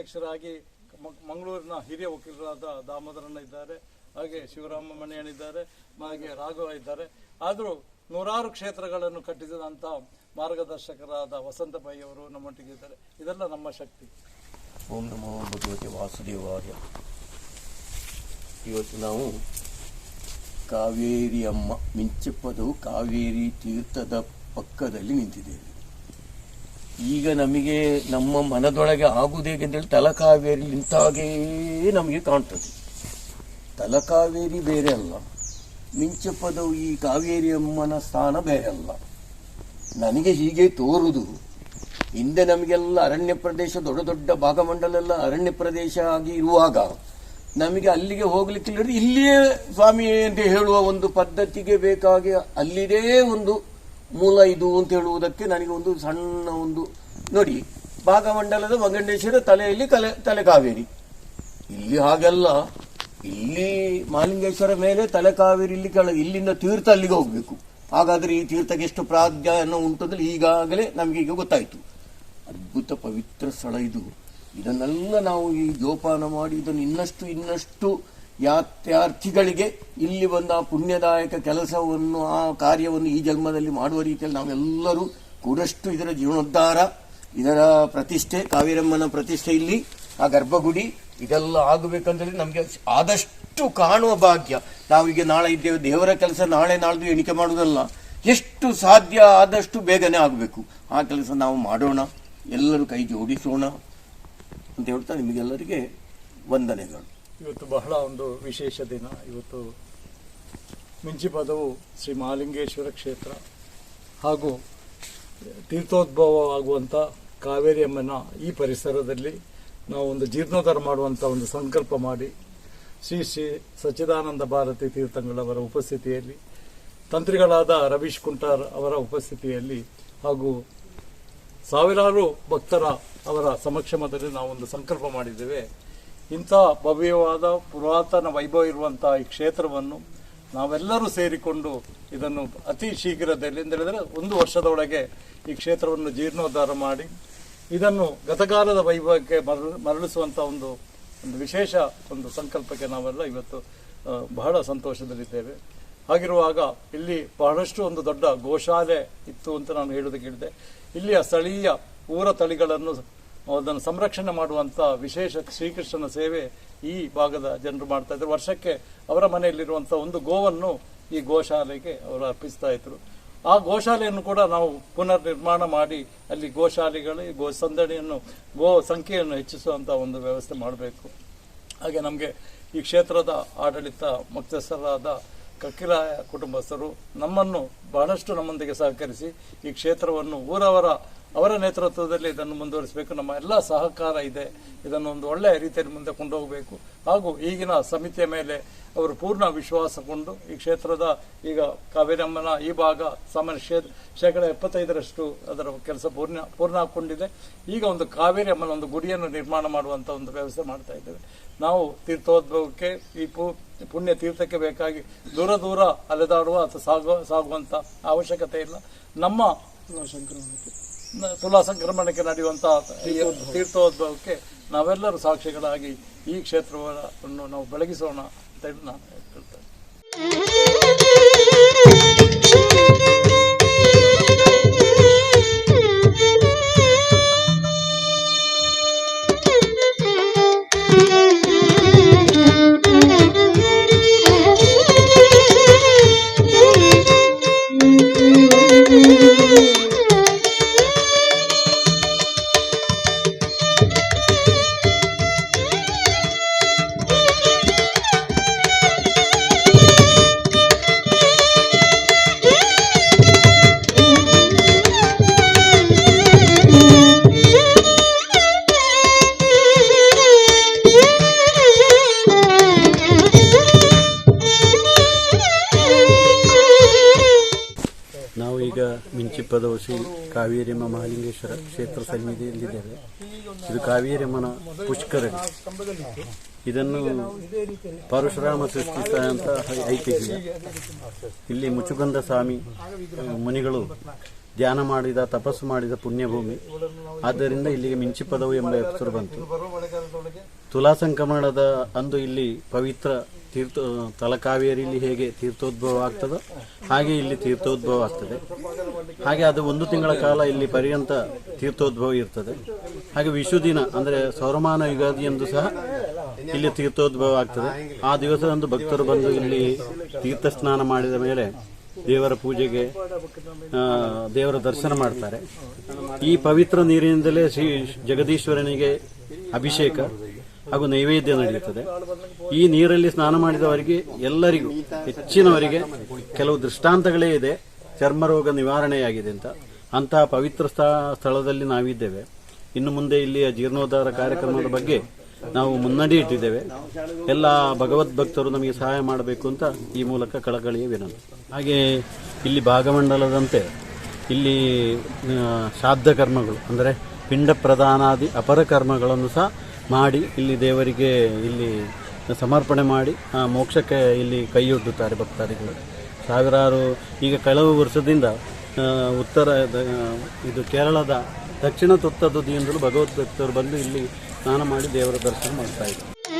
ಅಧ್ಯಕ್ಷರಾಗಿ ಮಂಗಳೂರಿನ ಹಿರಿಯ ವಕೀಲರಾದ ದಾಮೋದರಣ್ಣ ಇದ್ದಾರೆ, ಹಾಗೆ ಶಿವರಾಮ ಮಣಿಯಣ್ಣಿದ್ದಾರೆ ಹಾಗೆ ರಾಘವ ಇದ್ದಾರೆ. ಆದರೂ ನೂರಾರು ಕ್ಷೇತ್ರಗಳನ್ನು ಕಟ್ಟಿಸಿದಂಥ ಮಾರ್ಗದರ್ಶಕರಾದ ವಸಂತ ಅವರು ನಮ್ಮೊಟ್ಟಿಗೆ ಇದ್ದಾರೆ. ಇದೆಲ್ಲ ನಮ್ಮ ಶಕ್ತಿ. ಓಂ ನಮೋ ಭಗವತಿ ವಾಸುದೇವಾಯ. ಇವತ್ತು ನಾವು ಕಾವೇರಿ ಅಮ್ಮ ಮಿಂಚಪ್ಪದು ಕಾವೇರಿ ತೀರ್ಥದ ಪಕ್ಕದಲ್ಲಿ ನಿಂತಿದ್ದೇವೆ. ಈಗ ನಮಗೆ ನಮ್ಮ ಮನದೊಳಗೆ ಆಗುವುದೇಕೆಂದೇಳಿ ತಲಕಾವೇರಿ ನಿಂತಾಗೇ ನಮಗೆ ಕಾಣ್ತದೆ. ತಲಕಾವೇರಿ ಬೇರೆ ಅಲ್ಲ. ಮಿಂಚ ಪದವು ಈ ಕಾವೇರಿ ಅಮ್ಮನ ಸ್ಥಾನ ಬೇರೆ ಅಲ್ಲ. ನನಗೆ ಹೀಗೆ ತೋರುದು. ಹಿಂದೆ ನಮಗೆಲ್ಲ ಅರಣ್ಯ ಪ್ರದೇಶ, ದೊಡ್ಡ ದೊಡ್ಡ ಭಾಗಮಂಡಲ ಎಲ್ಲ ಅರಣ್ಯ ಪ್ರದೇಶ ಆಗಿ ಇರುವಾಗ ನಮಗೆ ಅಲ್ಲಿಗೆ ಹೋಗ್ಲಿಕ್ಕಿಲ್ಲ ಇಲ್ಲಿಯೇ ಸ್ವಾಮಿ ಅಂತ ಹೇಳುವ ಒಂದು ಪದ್ಧತಿಗೆ ಬೇಕಾಗಿ ಅಲ್ಲಿದೇ ಒಂದು ಮೂಲ ಇದು ಅಂತ ಹೇಳುವುದಕ್ಕೆ ನನಗೆ ಒಂದು ಸಣ್ಣ ಒಂದು, ನೋಡಿ, ಭಾಗಮಂಡಲದ ಮಂಗಂಡೇಶ್ವರ ತಲೆಯಲ್ಲಿ ತಲೆ ತಲೆ ಕಾವೇರಿ. ಇಲ್ಲಿ ಹಾಗೆಲ್ಲ, ಇಲ್ಲಿ ಮಾಲಿಂಗೇಶ್ವರ ಮೇಲೆ ತಲೆ ಕಾವೇರಿ ಇಲ್ಲಿ ಕೆಳ, ಇಲ್ಲಿಂದ ತೀರ್ಥ ಅಲ್ಲಿಗೆ ಹೋಗ್ಬೇಕು. ಹಾಗಾದ್ರೆ ಈ ತೀರ್ಥಕ್ಕೆ ಎಷ್ಟು ಪ್ರಾಧಾನ್ಯ ಉಂಟು ಅಂದ್ರೆ ಈಗಾಗಲೇ ನಮಗೆ ಈಗ ಗೊತ್ತಾಯ್ತು. ಅದ್ಭುತ ಪವಿತ್ರ ಸ್ಥಳ ಇದು. ಇದನ್ನೆಲ್ಲ ನಾವು ಈ ಜೋಪಾನ ಮಾಡಿ, ಇದನ್ನು ಇನ್ನಷ್ಟು ಇನ್ನಷ್ಟು ಯಾತ್ರಾರ್ಥಿಗಳಿಗೆ ಇಲ್ಲಿ ಬಂದ ಆ ಪುಣ್ಯದಾಯಕ ಕೆಲಸವನ್ನು, ಆ ಕಾರ್ಯವನ್ನು ಈ ಜನ್ಮದಲ್ಲಿ ಮಾಡುವ ರೀತಿಯಲ್ಲಿ ನಾವೆಲ್ಲರೂ ಕೂಡಷ್ಟು ಇದರ ಜೀವನೋದ್ಧಾರ ಇದರ ಪ್ರತಿಷ್ಠೆ, ಕಾವೇರಮ್ಮನ ಪ್ರತಿಷ್ಠೆ ಇಲ್ಲಿ, ಆ ಗರ್ಭಗುಡಿ, ಇದೆಲ್ಲ ಆಗಬೇಕಂದ್ರೆ ನಮಗೆ ಆದಷ್ಟು ಕಾಣುವ ಭಾಗ್ಯ. ನಾವೀಗ ನಾಳೆ ಇದ್ದೇವೆ, ದೇವರ ಕೆಲಸ ನಾಳೆ ನಾಳ್ದು ಎಣಿಕೆ ಮಾಡುವುದಲ್ಲ. ಎಷ್ಟು ಸಾಧ್ಯ ಆದಷ್ಟು ಬೇಗನೆ ಆಗಬೇಕು. ಆ ಕೆಲಸ ನಾವು ಮಾಡೋಣ, ಎಲ್ಲರೂ ಕೈ ಜೋಡಿಸೋಣ ಅಂತ ಹೇಳ್ತಾ ನಿಮಗೆಲ್ಲರಿಗೆ ವಂದನೆಗಳು. ಇವತ್ತು ಬಹಳ ಒಂದು ವಿಶೇಷ ದಿನ. ಇವತ್ತು ಮಿಂಚಿಪದವು ಶ್ರೀ ಮಹಾಲಿಂಗೇಶ್ವರ ಕ್ಷೇತ್ರ ಹಾಗೂ ತೀರ್ಥೋದ್ಭವ ಆಗುವಂಥ ಕಾವೇರಿ ಅಮ್ಮನ ಈ ಪರಿಸರದಲ್ಲಿ ನಾವು ಒಂದು ಜೀರ್ಣೋದ್ಧಾರ ಮಾಡುವಂಥ ಒಂದು ಸಂಕಲ್ಪ ಮಾಡಿ ಶ್ರೀ ಶ್ರೀ ಸಚ್ಚಿದಾನಂದ ಭಾರತಿ ತೀರ್ಥಂಗಳವರ ಉಪಸ್ಥಿತಿಯಲ್ಲಿ, ತಂತ್ರಿಗಳಾದ ರವೀಶ್ ಕುಂಟಾರ್ ಅವರ ಉಪಸ್ಥಿತಿಯಲ್ಲಿ ಹಾಗೂ ಸಾವಿರಾರು ಭಕ್ತರ ಅವರ ಸಮಕ್ಷಮದಲ್ಲಿ ನಾವು ಒಂದು ಸಂಕಲ್ಪ ಮಾಡಿದ್ದೇವೆ. ಇಂಥ ಭವ್ಯವಾದ ಪುರಾತನ ವೈಭವ ಇರುವಂತಹ ಈ ಕ್ಷೇತ್ರವನ್ನು ನಾವೆಲ್ಲರೂ ಸೇರಿಕೊಂಡು ಇದನ್ನು ಅತಿ ಶೀಘ್ರದಲ್ಲಿ ಅಂತ ಹೇಳಿದರೆ ಒಂದು ವರ್ಷದೊಳಗೆ ಈ ಕ್ಷೇತ್ರವನ್ನು ಜೀರ್ಣೋದ್ಧಾರ ಮಾಡಿ ಇದನ್ನು ಗತಕಾಲದ ವೈಭವಕ್ಕೆ ಮರಳು ಒಂದು ಒಂದು ವಿಶೇಷ ಒಂದು ಸಂಕಲ್ಪಕ್ಕೆ ನಾವೆಲ್ಲ ಇವತ್ತು ಬಹಳ ಸಂತೋಷದಲ್ಲಿದ್ದೇವೆ. ಹಾಗಿರುವಾಗ ಇಲ್ಲಿ ಬಹಳಷ್ಟು ಒಂದು ದೊಡ್ಡ ಗೋಶಾಲೆ ಇತ್ತು ಅಂತ ನಾನು ಹೇಳೋದಕ್ಕೆ ಹೇಳಿದೆ ಇಲ್ಲಿಯ ಸ್ಥಳೀಯ ಊರ ತಳಿಗಳನ್ನು ಅದನ್ನು ಸಂರಕ್ಷಣೆ ಮಾಡುವಂಥ ವಿಶೇಷ ಶ್ರೀಕೃಷ್ಣನ ಸೇವೆ ಈ ಭಾಗದ ಜನರು ಮಾಡ್ತಾ ಇದ್ರು. ವರ್ಷಕ್ಕೆ ಅವರ ಮನೆಯಲ್ಲಿರುವಂಥ ಒಂದು ಗೋವನ್ನು ಈ ಗೋಶಾಲೆಗೆ ಅವರು ಅರ್ಪಿಸ್ತಾ ಇದ್ರು. ಆ ಗೋಶಾಲೆಯನ್ನು ಕೂಡ ನಾವು ಪುನರ್ ನಿರ್ಮಾಣ ಮಾಡಿ ಅಲ್ಲಿ ಗೋಶಾಲೆಗಳು, ಗೋ ಸಂದಣಿಯನ್ನು, ಗೋ ಸಂಖ್ಯೆಯನ್ನು ಹೆಚ್ಚಿಸುವಂಥ ಒಂದು ವ್ಯವಸ್ಥೆ ಮಾಡಬೇಕು. ಹಾಗೆ ನಮಗೆ ಈ ಕ್ಷೇತ್ರದ ಆಡಳಿತ ಮುಖ್ಯಸ್ಥರಾದ ಕಕ್ಕಿರಾಯ ಕುಟುಂಬಸ್ಥರು ನಮ್ಮನ್ನು ಬಹಳಷ್ಟು ನಮ್ಮೊಂದಿಗೆ ಸಹಕರಿಸಿ ಈ ಕ್ಷೇತ್ರವನ್ನು ಊರವರ ಅವರ ನೇತೃತ್ವದಲ್ಲಿ ಇದನ್ನು ಮುಂದುವರಿಸಬೇಕು. ನಮ್ಮ ಎಲ್ಲ ಸಹಕಾರ ಇದೆ. ಇದನ್ನು ಒಂದು ಒಳ್ಳೆಯ ರೀತಿಯಲ್ಲಿ ಮುಂದೆ ಕೊಂಡೋಗಬೇಕು. ಹಾಗೂ ಈಗಿನ ಸಮಿತಿಯ ಮೇಲೆ ಅವರು ಪೂರ್ಣ ವಿಶ್ವಾಸಗೊಂಡು ಈ ಕ್ಷೇತ್ರದ ಈಗ ಕಾವೇರಮ್ಮನ ಈ ಭಾಗ ಸಾಮಾನ್ಯ ಕ್ಷೇತ್ರ, ಶೇಕಡ ಎಪ್ಪತ್ತೈದರಷ್ಟು ಅದರ ಕೆಲಸ ಪೂರ್ಣ ಪೂರ್ಣ ಹಾಕೊಂಡಿದೆ ಈಗ ಒಂದು ಕಾವೇರಿ ಅಮ್ಮನ ಒಂದು ಗುಡಿಯನ್ನು ನಿರ್ಮಾಣ ಮಾಡುವಂಥ ಒಂದು ವ್ಯವಸ್ಥೆ ಮಾಡ್ತಾ ಇದ್ದೇವೆ. ನಾವು ತೀರ್ಥೋದ್ಭವಕ್ಕೆ ಈ ಪು- ಪುಣ್ಯ ತೀರ್ಥಕ್ಕೆ ಬೇಕಾಗಿ ದೂರ ದೂರ ಅಲೆದಾಡುವ ಅಥವಾ ಸಾಗುವ ಸಾಗುವಂಥ ಅವಶ್ಯಕತೆ ಇಲ್ಲ. ನಮ್ಮ ನ- ತುಲಾ ಸಂಕ್ರಮಣಕ್ಕೆ ನಡೆಯುವಂತಹ ಈ ತೀರ್ಥೋದ್ಭವಕ್ಕೆ ನಾವೆಲ್ಲರೂ ಸಾಕ್ಷಿಗಳಾಗಿ ಈ ಕ್ಷೇತ್ರವನ್ನು ನಾವು ಬೆಳಗಿಸೋಣ ಅಂತ ಹೇಳಿ ನಾನು ಹೇಳ್ತೇನೆ. ಶ್ರೀ ಕಾವೇರಿಮ್ಮ ಮಹಾಲಿಂಗೇಶ್ವರ ಕ್ಷೇತ್ರ ಸನ್ನಿಧಿಯಲ್ಲಿದ್ದೇವೆ. ಇದು ಕಾವೇರಿಮ್ಮನ ಪುಷ್ಕರ. ಇದನ್ನು ಪರಶುರಾಮ ಸೃಷ್ಟಿಸಿದಂತ ಐತಿಹ್ಯ. ಇಲ್ಲಿ ಮುಚುಗಂಧ ಸ್ವಾಮಿ, ಮುನಿಗಳು ಧ್ಯಾನ ಮಾಡಿದ, ತಪಸ್ಸು ಮಾಡಿದ ಪುಣ್ಯಭೂಮಿ. ಆದ್ದರಿಂದ ಇಲ್ಲಿಗೆ ಮಿಂಚಿ ಪದವು ಎಂಬ ಹೆಸರು ಬಂತು. ತುಲಾ ಸಂಕ್ರಮಣದ ಅಂದು ಇಲ್ಲಿ ಪವಿತ್ರ ತೀರ್ಥ ತಲಕಾವೇರಿಯಲ್ಲಿ ಹೇಗೆ ತೀರ್ಥೋದ್ಭವ ಆಗ್ತದೋ ಹಾಗೆ ಇಲ್ಲಿ ತೀರ್ಥೋದ್ಭವ ಆಗ್ತದೆ. ಹಾಗೆ ಅದು ಒಂದು ತಿಂಗಳ ಕಾಲ ಇಲ್ಲಿ ಪರ್ಯಂತ ತೀರ್ಥೋದ್ಭವ ಇರ್ತದೆ. ಹಾಗೆ ವಿಶು ದಿನ ಅಂದರೆ ಸೌರಮಾನ ಯುಗಾದಿ ಎಂದು ಸಹ ಇಲ್ಲಿ ತೀರ್ಥೋದ್ಭವ ಆಗ್ತದೆ. ಆ ದಿವಸದಂದು ಭಕ್ತರು ಬಂದು ಇಲ್ಲಿ ತೀರ್ಥ ಸ್ನಾನ ಮಾಡಿದ ಮೇಲೆ ದೇವರ ಪೂಜೆಗೆ ದೇವರ ದರ್ಶನ ಮಾಡ್ತಾರೆ. ಈ ಪವಿತ್ರ ನೀರಿನಿಂದಲೇ ಶ್ರೀ ಜಗದೀಶ್ವರನಿಗೆ ಅಭಿಷೇಕ. ಹಾಗೂ ನೈವೇದ್ಯ ನಡೆಯುತ್ತದೆ. ಈ ನೀರಲ್ಲಿ ಸ್ನಾನ ಮಾಡಿದವರಿಗೆ ಎಲ್ಲರಿಗೂ, ಹೆಚ್ಚಿನವರಿಗೆ ಕೆಲವು ದೃಷ್ಟಾಂತಗಳೇ ಇದೆ. ಚರ್ಮ ರೋಗ ನಿವಾರಣೆಯಾಗಿದೆ ಅಂತ. ಅಂತಹ ಪವಿತ್ರ ಸ್ಥ- ಸ್ಥಳದಲ್ಲಿ ನಾವಿದ್ದೇವೆ. ಇನ್ನು ಮುಂದೆ ಇಲ್ಲಿಯ ಜೀರ್ಣೋದ್ಧಾರ ಕಾರ್ಯಕ್ರಮದ ಬಗ್ಗೆ ನಾವು ಮುನ್ನಡಿ ಇಟ್ಟಿದ್ದೇವೆ. ಎಲ್ಲ ಭಗವದ್ ಭಕ್ತರು ನಮಗೆ ಸಹಾಯ ಮಾಡಬೇಕು ಅಂತ ಈ ಮೂಲಕ ಕಳಕಳಿಯ ವಿನಂತಿ. ಹಾಗೆ ಇಲ್ಲಿ ಭಾಗಮಂಡಲದಂತೆ ಇಲ್ಲಿ ಶ್ರಾದ್ದ ಕರ್ಮಗಳು, ಅಂದರೆ ಪಿಂಡ ಪ್ರಧಾನಾದಿ ಅಪರ ಕರ್ಮಗಳನ್ನು ಸಹ ಮಾಡಿ ಇಲ್ಲಿ ದೇವರಿಗೆ ಇಲ್ಲಿ ಸಮರ್ಪಣೆ ಮಾಡಿ ಆ, ಮೋಕ್ಷಕ್ಕೆ ಇಲ್ಲಿ ಕೈಯೊಡ್ಡುತ್ತಾರೆ ಭಕ್ತಾದಿಗಳು. ಸಾವಿರಾರು ಈಗ ಕೆಲವು ವರ್ಷದಿಂದ ಉತ್ತರ ಇದು ಕೇರಳದ ದಕ್ಷಿಣ ತುತ್ತ ತುದಿಯಿಂದಲೂ ಭಗವದ್ ಭಕ್ತರು ಬಂದು ಇಲ್ಲಿ ಸ್ನಾನ ಮಾಡಿ ದೇವರ ದರ್ಶನ ಮಾಡ್ತಾ ಇದ್ದಾರೆ.